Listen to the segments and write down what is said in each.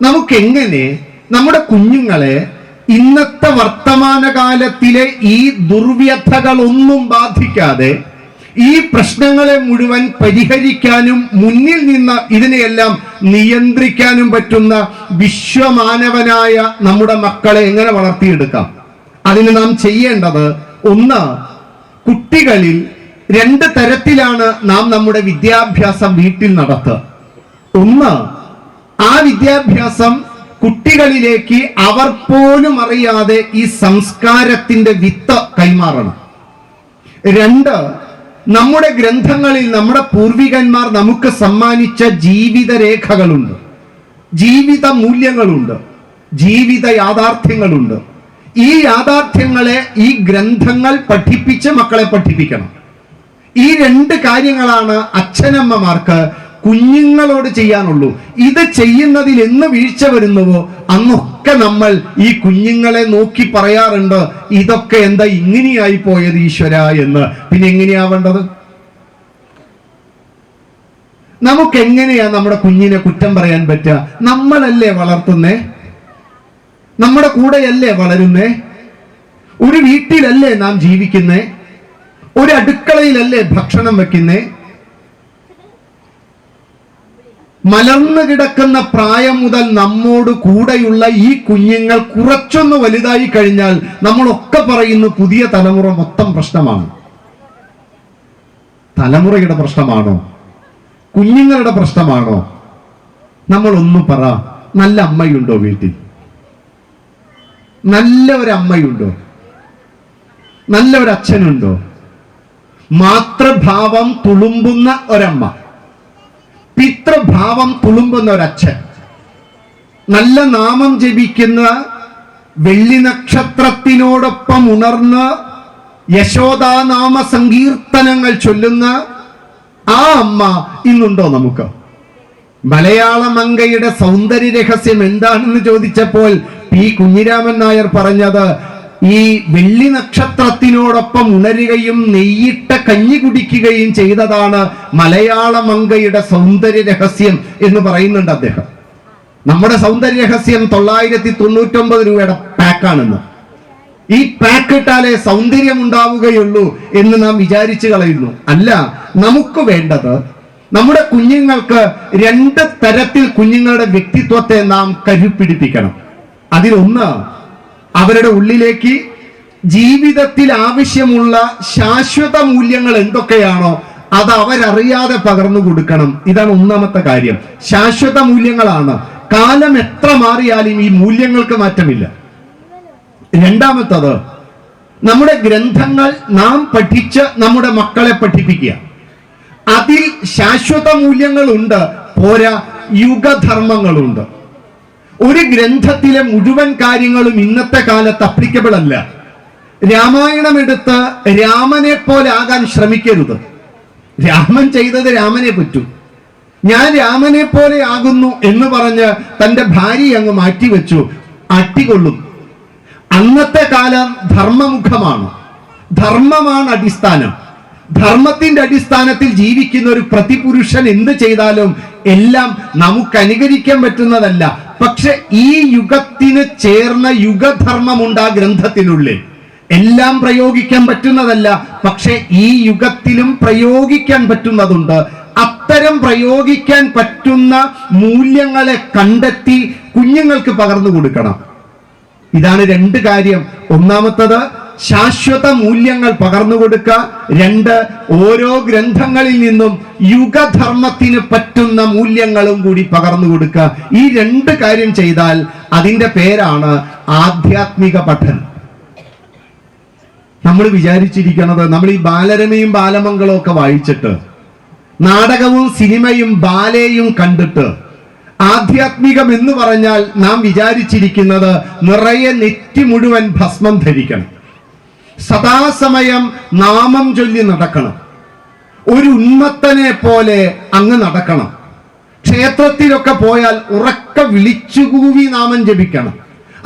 നമുക്കെങ്ങനെ നമ്മുടെ കുഞ്ഞുങ്ങളെ ഇന്നത്തെ വർത്തമാനകാലത്തിലെ ഈ ദുർവ്യഥകളൊന്നും ബാധിക്കാതെ ഈ പ്രശ്നങ്ങളെ മുഴുവൻ പരിഹരിക്കാനും മുന്നിൽ നിന്ന് ഇതിനെയെല്ലാം നിയന്ത്രിക്കാനും പറ്റുന്ന വിശ്വമാനവനായ നമ്മുടെ മക്കളെ എങ്ങനെ വളർത്തിയെടുക്കാം? അതിന് നാം ചെയ്യേണ്ടത് ഒന്ന് കുട്ടികളിൽ രണ്ട് തരത്തിലാണ് നാം നമ്മുടെ വിദ്യാഭ്യാസം വീട്ടിൽ നടത്തുക. ഒന്ന് ആ വിദ്യാഭ്യാസം കുട്ടികളിലേക്ക് അവർ പോലും അറിയാതെ ഈ സംസ്കാരത്തിന്റെ വിത്ത് കൈമാറണം. രണ്ട് നമ്മുടെ ഗ്രന്ഥങ്ങളിൽ നമ്മുടെ പൂർവികന്മാർ നമുക്ക് സമ്മാനിച്ച ജീവിത രേഖകളുണ്ട് ജീവിത മൂല്യങ്ങളുണ്ട്. ജീവിത യാഥാർത്ഥ്യങ്ങളുണ്ട്. ഈ യാഥാർത്ഥ്യങ്ങളെ ഈ ഗ്രന്ഥങ്ങൾ പഠിപ്പിച്ച് മക്കളെ പഠിപ്പിക്കണം. ഈ രണ്ട് കാര്യങ്ങളാണ് അച്ഛനമ്മമാർക്ക് കുഞ്ഞുങ്ങളോട് ചെയ്യാനുള്ളൂ. ഇത് ചെയ്യുന്നതിൽ എന്ന് വീഴ്ച വരുന്നുവോ? അന്നൊക്കെ നമ്മൾ ഈ കുഞ്ഞുങ്ങളെ നോക്കി പറയാറുണ്ട് ഇതൊക്കെ എന്താ ഇങ്ങനെയായി പോയത് ഈശ്വര എന്ന്. പിന്നെ എങ്ങനെയാവേണ്ടത്? നമുക്ക് എങ്ങനെയാ നമ്മുടെ കുഞ്ഞിനെ കുറ്റം പറയാൻ പറ്റുക? നമ്മളല്ലേ വളർത്തുന്നേ? നമ്മുടെ കൂടെയല്ലേ വളരുന്നേ? ഒരു വീട്ടിലല്ലേ നാം ജീവിക്കുന്നേ? ഒരു അടുക്കളയിലല്ലേ ഭക്ഷണം വെക്കുന്നേ? മലർന്നു കിടക്കുന്ന പ്രായം മുതൽ നമ്മോട് കൂടെയുള്ള ഈ കുഞ്ഞുങ്ങൾ കുറച്ചൊന്ന് വലുതായി കഴിഞ്ഞാൽ നമ്മളൊക്കെ പറയുന്നു പുതിയ തലമുറ മൊത്തം പ്രശ്നമാണ്. തലമുറയുടെ പ്രശ്നമാണോ? കുഞ്ഞുങ്ങളുടെ പ്രശ്നമാണോ? നമ്മൾ പറ നല്ല അമ്മയുണ്ടോ വീട്ടിൽ? നല്ല ഒരു അമ്മയുണ്ടോ നല്ല ഒരു അച്ഛനുണ്ടോ മാതൃഭാവം തുളുമ്പുന്ന ഒരമ്മ. പിതൃഭാവം തുളുമ്പുന്ന ഒരച്ഛൻ നല്ല നാമം ജപിക്കുന്ന വെള്ളി നക്ഷത്രത്തിനോടൊപ്പം ഉണർന്ന് യശോദാനാമ സങ്കീർത്തനങ്ങൾ ചൊല്ലുന്ന ആ അമ്മ ഇന്നുണ്ടോ നമുക്ക്? മലയാള മങ്കയുടെ സൗന്ദര്യ രഹസ്യം എന്താണെന്ന് ചോദിച്ചപ്പോൾ പി കുഞ്ഞിരാമൻ നായർ പറഞ്ഞത് ഈ വെള്ളി നക്ഷത്രത്തിനോടൊപ്പം ഉണരുകയും നെയ്യിട്ട കഞ്ഞി കുടിക്കുകയും ചെയ്തതാണ് മലയാള മങ്കയുടെ സൗന്ദര്യ രഹസ്യം എന്ന് പറയുന്നുണ്ട് അദ്ദേഹം. നമ്മുടെ സൗന്ദര്യ രഹസ്യം തൊള്ളായിരത്തി തൊണ്ണൂറ്റൊമ്പത് രൂപയുടെ പാക്കാണെന്ന്. ഈ പാക്ക് ഇട്ടാലേ സൗന്ദര്യം ഉണ്ടാവുകയുള്ളൂ എന്ന് നാം വിചാരിച്ചു കളയുന്നു. അല്ല നമുക്ക് വേണ്ടത് നമ്മുടെ കുഞ്ഞുങ്ങൾക്ക് രണ്ട് തരത്തിൽ കുഞ്ഞുങ്ങളുടെ വ്യക്തിത്വത്തെ നാം കരുപ്പിടിപ്പിക്കണം അതിലൊന്ന് അവരുടെ ഉള്ളിലേക്ക് ജീവിതത്തിൽ ആവശ്യമുള്ള ശാശ്വത മൂല്യങ്ങൾ എന്തൊക്കെയാണോ അത് അവരറിയാതെ പകർന്നു കൊടുക്കണം. ഇതാണ് ഒന്നാമത്തെ കാര്യം. ശാശ്വത മൂല്യങ്ങളാണ്. കാലം എത്ര മാറിയാലും ഈ മൂല്യങ്ങൾക്ക് മാറ്റമില്ല. രണ്ടാമത്തത് നമ്മുടെ ഗ്രന്ഥങ്ങൾ നാം പഠിച്ച് നമ്മുടെ മക്കളെ പഠിപ്പിക്കുക. അതിൽ ശാശ്വത മൂല്യങ്ങളുണ്ട് പോരാ യുഗധർമ്മങ്ങളുണ്ട്. ഒരു ഗ്രന്ഥത്തിലെ മുഴുവൻ കാര്യങ്ങളും ഇന്നത്തെ കാലത്ത് അപ്ലിക്കബിൾ അല്ല. രാമായണം എടുത്ത് രാമനെ പോലെ ആകാൻ ശ്രമിക്കരുത്. രാമൻ ചെയ്തത് രാമനെ പറ്റൂ. ഞാൻ രാമനെ പോലെ ആകുന്നു എന്ന് പറഞ്ഞ് തന്റെ ഭാര്യ അങ്ങ് മാറ്റിവെച്ചു. അട്ടികൊള്ളും. അന്നത്തെ കാലം ധർമ്മമുഖമാണ്. ധർമ്മമാണ് അടിസ്ഥാനം. ധർമ്മത്തിന്റെ അടിസ്ഥാനത്തിൽ ജീവിക്കുന്ന ഒരു പ്രതിപുരുഷൻ എന്ത് ചെയ്താലും എല്ലാം നമുക്ക് അനുകരിക്കാൻ പറ്റുന്നതല്ല. പക്ഷെ ഈ യുഗത്തിന് ചേർന്ന യുഗധർമ്മമുണ്ട് ആ ഗ്രന്ഥത്തിനുള്ളിൽ. എല്ലാം പ്രയോഗിക്കാൻ പറ്റുന്നതല്ല. പക്ഷെ ഈ യുഗത്തിലും പ്രയോഗിക്കാൻ പറ്റുന്നതുണ്ട്. അത്തരം പ്രയോഗിക്കാൻ പറ്റുന്ന മൂല്യങ്ങളെ കണ്ടെത്തി കുഞ്ഞുങ്ങൾക്ക് പകർന്നു കൊടുക്കണം. ഇതാണ് രണ്ട് കാര്യം. ഒന്നാമത്തത് ശാശ്വത മൂല്യങ്ങൾ പകർന്നു കൊടുക്കുക രണ്ട് ഓരോ ഗ്രന്ഥങ്ങളിൽ നിന്നും യുഗധർമ്മത്തിന് പറ്റുന്ന മൂല്യങ്ങളും കൂടി പകർന്നു കൊടുക്കുക ഈ രണ്ട് കാര്യം ചെയ്താൽ അതിന്റെ പേരാണ് ആധ്യാത്മിക പഠനം. നമ്മൾ വിചാരിച്ചിരിക്കുന്നത് നമ്മൾ ഈ ബാലരമയും ബാലമംഗളവും ഒക്കെ വായിച്ചിട്ട് നാടകവും സിനിമയും ബാലയും കണ്ടിട്ട് ആധ്യാത്മികം എന്ന് പറഞ്ഞാൽ നാം വിചാരിച്ചിരിക്കുന്നത് നിറയെ നെറ്റി മുഴുവൻ ഭസ്മം ധരിക്കണം. സദാസമയം നാമം ചൊല്ലി നടക്കണം. ഒരു ഉന്മത്തനെ പോലെ അങ്ങ് നടക്കണം. ക്ഷേത്രത്തിലൊക്കെ പോയാൽ ഉറക്ക വിളിച്ചുകൂവി നാമം ജപിക്കണം.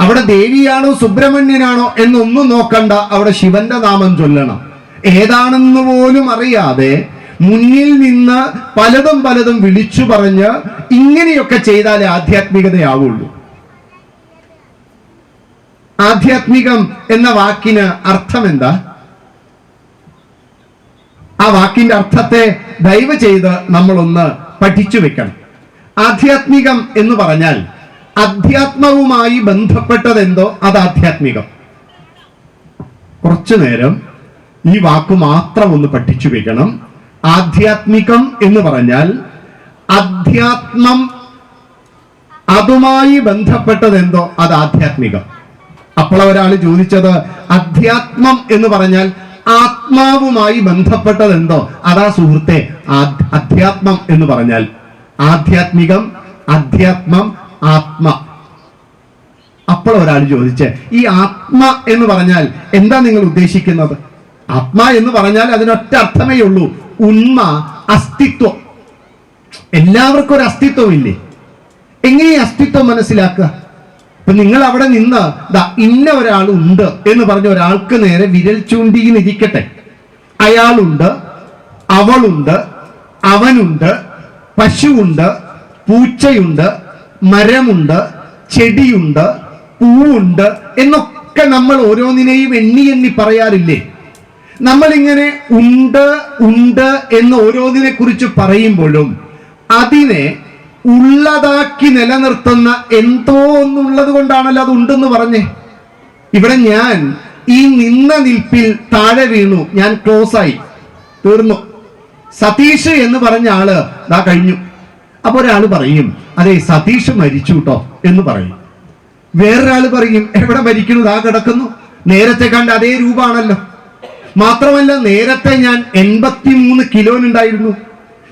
അവിടെ ദേവിയാണോ സുബ്രഹ്മണ്യനാണോ എന്നൊന്നും നോക്കണ്ട അവിടെ ശിവന്റെ നാമം ചൊല്ലണം. ഏതാണെന്ന് പോലും അറിയാതെ മുന്നിൽ നിന്ന് പലതും പലതും വിളിച്ചു പറഞ്ഞ് ഇങ്ങനെയൊക്കെ ചെയ്താലേ ആധ്യാത്മികതയാവുള്ളൂ. ആധ്യാത്മികം എന്ന വാക്കിന് അർത്ഥം എന്താ ആ വാക്കിന്റെ അർത്ഥത്തെ ദയവ് ചെയ്ത് നമ്മളൊന്ന് പഠിച്ചു വെക്കണം. ആധ്യാത്മികം എന്ന് പറഞ്ഞാൽ അധ്യാത്മവുമായി ബന്ധപ്പെട്ടതെന്തോ? അത് ആധ്യാത്മികം. കുറച്ചു നേരം ഈ വാക്ക് മാത്രം ഒന്ന് പഠിച്ചു വെക്കണം. ആധ്യാത്മികം എന്ന് പറഞ്ഞാൽ അധ്യാത്മം അതുമായി ബന്ധപ്പെട്ടതെന്തോ? അത് ആധ്യാത്മികം. അപ്പോൾ ഒരാൾ ചോദിച്ചത് അധ്യാത്മം എന്ന് പറഞ്ഞാൽ ആത്മാവുമായി ബന്ധപ്പെട്ടത് എന്തോ അതാ സുഹൃത്തെ അധ്യാത്മം എന്ന് പറഞ്ഞാൽ. ആധ്യാത്മികം അധ്യാത്മം ആത്മ. അപ്പോൾ ഒരാൾ ചോദിച്ച് ഈ ആത്മ എന്ന് പറഞ്ഞാൽ എന്താ നിങ്ങൾ ഉദ്ദേശിക്കുന്നത്? ആത്മ എന്ന് പറഞ്ഞാൽ അതിനൊറ്റ അർത്ഥമേ ഉള്ളൂ. ഉന്മ അസ്തിത്വം. എല്ലാവർക്കും ഒരു അസ്തിത്വമില്ലേ? എങ്ങനെ അസ്തിത്വം മനസ്സിലാക്കുക? ഇപ്പൊ നിങ്ങൾ അവിടെ നിന്ന് ഇന്ന ഒരാൾ ഉണ്ട് എന്ന് പറഞ്ഞ ഒരാൾക്ക് നേരെ വിരൽ ചൂണ്ടിയിരിക്കട്ടെ അയാളുണ്ട് അവളുണ്ട് അവനുണ്ട് പശുവുണ്ട് പൂച്ചയുണ്ട് മരമുണ്ട് ചെടിയുണ്ട് പൂവുണ്ട് എന്നൊക്കെ നമ്മൾ ഓരോന്നിനെയും എണ്ണി എണ്ണി പറയാറില്ലേ? നമ്മളിങ്ങനെ ഉണ്ട് ഉണ്ട് എന്ന് ഓരോന്നിനെ കുറിച്ച് പറയുമ്പോഴും അതിനെ ഉള്ളതാക്കി നിലനിർത്തുന്ന എന്തോ ഒന്നുള്ളത് കൊണ്ടാണല്ലോ അത് ഉണ്ടെന്ന് പറഞ്ഞേ. ഇവിടെ ഞാൻ ഈ നിന്ന നിൽപ്പിൽ താഴെ വീണു. ഞാൻ ക്ലോസ് ആയി. തീർന്നു. സതീഷ് എന്ന് പറഞ്ഞ ആൾ ദാ കഴിഞ്ഞു. അപ്പൊ ഒരാൾ പറയും അതെ സതീഷ് മരിച്ചു കേട്ടോ എന്ന് പറയും. വേറൊരാൾ പറയും എവിടെ മരിക്കുന്നു? ദാ കിടക്കുന്നു. നേരത്തെ കണ്ട അതേ രൂപമാണല്ലോ. മാത്രമല്ല നേരത്തെ ഞാൻ എൺപത്തിമൂന്ന് കിലോനുണ്ടായിരുന്നു.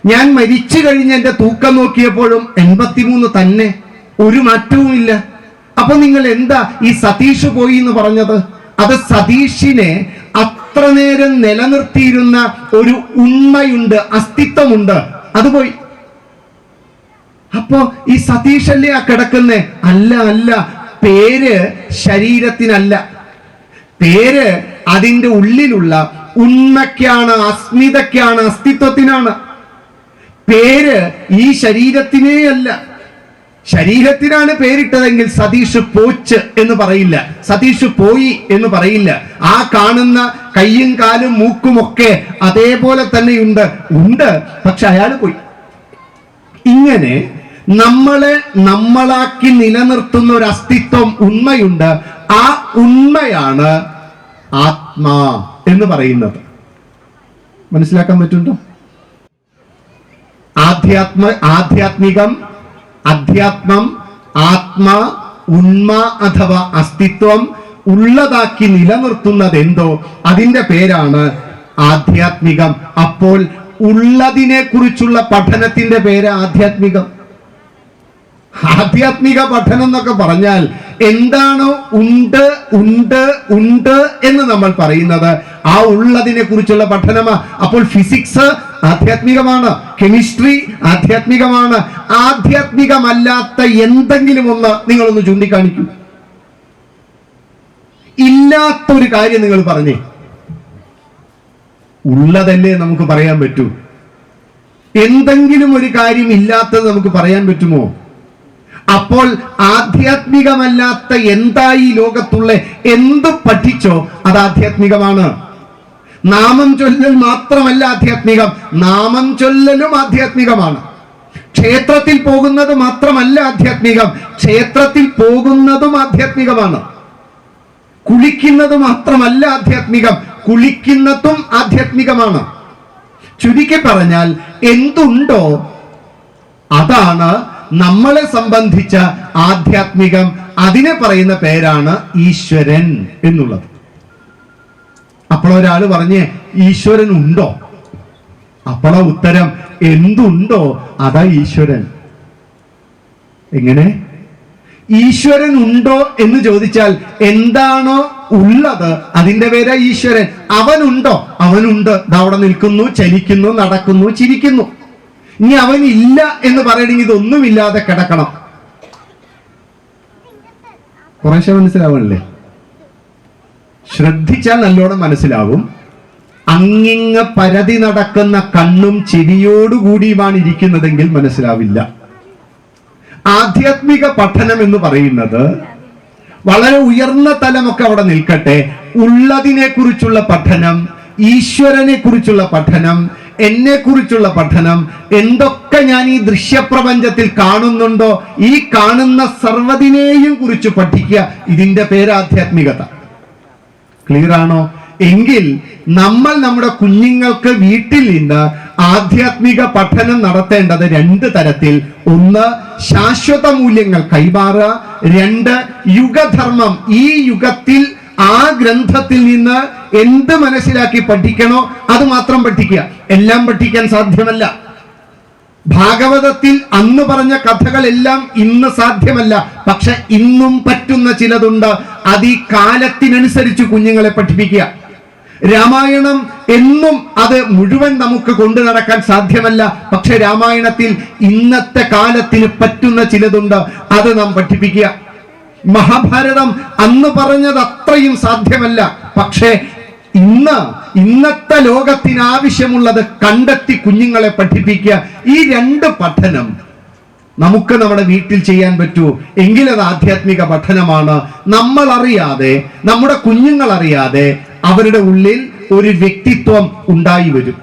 ഞാൻ മരിച്ചു കഴിഞ്ഞ എന്റെ തൂക്കം നോക്കിയപ്പോഴും എൺപത്തിമൂന്ന് തന്നെ. ഒരു മാറ്റവും ഇല്ല അപ്പൊ നിങ്ങൾ എന്താ ഈ സതീഷ് പോയി എന്ന് പറഞ്ഞത്? അത് സതീഷിനെ അത്ര നേരം നിലനിർത്തിയിരുന്ന ഒരു ഉണ്മയുണ്ട് അസ്തിത്വമുണ്ട്. അത് പോയി. അപ്പോ ഈ സതീഷ് അല്ലേ ആ കിടക്കുന്നേ? അല്ല അല്ല. പേര് ശരീരത്തിനല്ല. പേര് അതിന്റെ ഉള്ളിലുള്ള ഉണ്മയ്ക്കാണ് അസ്മിതയ്ക്കാണ് അസ്തിത്വത്തിനാണ്. പേര് ഈ ശരീരത്തിനേ അല്ല. ശരീരത്തിനാണ് പേരിട്ടതെങ്കിൽ സതീഷ് പോച്ച് എന്ന് പറയില്ല. സതീഷ് പോയി എന്ന് പറയില്ല. ആ കാണുന്ന കയ്യും കാലും മൂക്കും ഒക്കെ അതേപോലെ തന്നെയുണ്ട്. ഉണ്ട്. പക്ഷെ അയാൾ പോയി. ഇങ്ങനെ നമ്മളെ നമ്മളാക്കി നിലനിർത്തുന്ന ഒരു അസ്തിത്വം ഉണ്മയുണ്ട്. ആ ഉണ്മയാണ് ആത്മാ എന്ന് പറയുന്നത്. മനസ്സിലാക്കാൻ പറ്റുന്നുണ്ടോ? ആധ്യാത്മ ആധ്യാത്മികം അധ്യാത്മം ആത്മ ഉണ്മ അഥവാ അസ്തിത്വം ഉള്ളതാക്കി നിലനിർത്തുന്നത് എന്തോ അതിന്റെ പേരാണ് ആധ്യാത്മികം. അപ്പോൾ ഉള്ളതിനെ കുറിച്ചുള്ള പഠനത്തിന്റെ പേര് ആധ്യാത്മികം. ആധ്യാത്മിക പഠനം എന്നൊക്കെ പറഞ്ഞാൽ എന്താണോ ഉണ്ട് ഉണ്ട് ഉണ്ട് എന്ന് നമ്മൾ പറയുന്നത്. ആ ഉള്ളതിനെ കുറിച്ചുള്ള പഠനമാ. അപ്പോൾ ഫിസിക്സ് ആധ്യാത്മികമാണ്. കെമിസ്ട്രി ആധ്യാത്മികമാണ്. ആധ്യാത്മികമല്ലാത്ത എന്തെങ്കിലും ഒന്ന് നിങ്ങളൊന്ന് ചൂണ്ടിക്കാണിക്കൂ. ഇല്ലാത്തൊരു കാര്യം നിങ്ങൾ പറഞ്ഞേ. ഉള്ളതല്ലേ നമുക്ക് പറയാൻ പറ്റൂ. എന്തെങ്കിലും ഒരു കാര്യം ഇല്ലാത്തത് നമുക്ക് പറയാൻ പറ്റുമോ? അപ്പോൾ ആധ്യാത്മികമല്ലാത്ത എന്തായി ലോകത്തുള്ള എന്ത് പഠിച്ചോ അത് ആധ്യാത്മികമാണ്. നാമം ചൊല്ലൽ മാത്രമല്ല ആധ്യാത്മികം. നാമം ചൊല്ലലും ആധ്യാത്മികമാണ്. ക്ഷേത്രത്തിൽ പോകുന്നത് മാത്രമല്ല ആധ്യാത്മികം. ക്ഷേത്രത്തിൽ പോകുന്നതും ആധ്യാത്മികമാണ്. കുളിക്കുന്നത് മാത്രമല്ല ആധ്യാത്മികം. കുളിക്കുന്നതും ആധ്യാത്മികമാണ്. ചുരുക്കി പറഞ്ഞാൽ എന്തുണ്ടോ അതാണ് നമ്മളെ സംബന്ധിച്ച ആധ്യാത്മികം. അതിനെ പറയുന്ന പേരാണ് ഈശ്വരൻ എന്നുള്ളത്. അപ്പോൾ ഒരാൾ പറഞ്ഞേ ഈശ്വരൻ ഉണ്ടോ അപ്പോള ഉത്തരം എന്തുണ്ടോ അതാ ഈശ്വരൻ. എങ്ങനെ? ഈശ്വരൻ ഉണ്ടോ എന്ന് ചോദിച്ചാൽ എന്താണോ ഉള്ളത്? അതിന്റെ പേരാ ഈശ്വരൻ. അവനുണ്ടോ? അവനുണ്ട്. അവിടെ നിൽക്കുന്നു ചലിക്കുന്നു നടക്കുന്നു ചിരിക്കുന്നു. ഇനി ഇല്ല എന്ന് പറയണമെങ്കിൽ ഇതൊന്നുമില്ലാതെ കിടക്കണം. കുറേശ്ശെ മനസ്സിലാവണല്ലേ? ശ്രദ്ധിച്ചാൽ നല്ലോണം മനസ്സിലാവും. അങ്ങിങ്ങ പരതി നടക്കുന്ന കണ്ണും ചിരിയോടുകൂടിയുമാണ് ഇരിക്കുന്നതെങ്കിൽ മനസ്സിലാവില്ല. ആധ്യാത്മിക പഠനം എന്ന് പറയുന്നത് വളരെ ഉയർന്ന തലമൊക്കെ അവിടെ നിൽക്കട്ടെ. ഉള്ളതിനെ കുറിച്ചുള്ള പഠനം ഈശ്വരനെ കുറിച്ചുള്ള പഠനം എന്നെ കുറിച്ചുള്ള പഠനം എന്തൊക്കെ ഞാൻ ഈ ദൃശ്യപ്രപഞ്ചത്തിൽ കാണുന്നുണ്ടോ ഈ കാണുന്ന സർവതിനെയും കുറിച്ച് പഠിക്കുക ഇതിന്റെ പേര് ആധ്യാത്മികത ക്ലിയർ ആണോ എങ്കിൽ നമ്മൾ നമ്മുടെ കുഞ്ഞുങ്ങൾക്ക് വീട്ടിൽ നിന്ന് ആധ്യാത്മിക പഠനം നടത്തേണ്ടത് രണ്ട് തരത്തിൽ. ഒന്ന് ശാശ്വത മൂല്യങ്ങൾ കൈമാറുക. രണ്ട് യുഗധർമ്മം. ഈ യുഗത്തിൽ ആ ഗ്രന്ഥത്തിൽ നിന്ന് എന്ത് മനസ്സിലാക്കി പഠിക്കണോ അത് മാത്രം പഠിക്കുക. എല്ലാം പഠിക്കാൻ സാധ്യമല്ല. ഭാഗവതത്തിൽ അന്ന് പറഞ്ഞ കഥകളെല്ലാം ഇന്ന് സാധ്യമല്ല. പക്ഷെ ഇന്നും പറ്റുന്ന ചിലതുണ്ട്. അത് ഈ കാലത്തിനനുസരിച്ച് കുഞ്ഞുങ്ങളെ പഠിപ്പിക്കുക. രാമായണം എന്നും അത് മുഴുവൻ നമുക്ക് കൊണ്ടു നടക്കാൻ സാധ്യമല്ല. പക്ഷെ രാമായണത്തിൽ ഇന്നത്തെ കാലത്തിന് പറ്റുന്ന ചിലതുണ്ട്. അത് നാം പഠിപ്പിക്കുക. മഹാഭാരതം അന്ന് പറഞ്ഞത് അത്രയും സാധ്യമല്ല. പക്ഷേ ഇന്ന് ഇന്നത്തെ ലോകത്തിന് ആവശ്യമുള്ളത് കണ്ടെത്തി കുഞ്ഞുങ്ങളെ പഠിപ്പിക്കുക. ഈ രണ്ട് പഠനം നമുക്ക് നമ്മുടെ വീട്ടിൽ ചെയ്യാൻ പറ്റൂ. എങ്കിലത് ആധ്യാത്മിക പഠനമാണ്. നമ്മൾ അറിയാതെ നമ്മുടെ കുഞ്ഞുങ്ങൾ അറിയാതെ അവരുടെ ഉള്ളിൽ ഒരു വ്യക്തിത്വം ഉണ്ടായി വരും.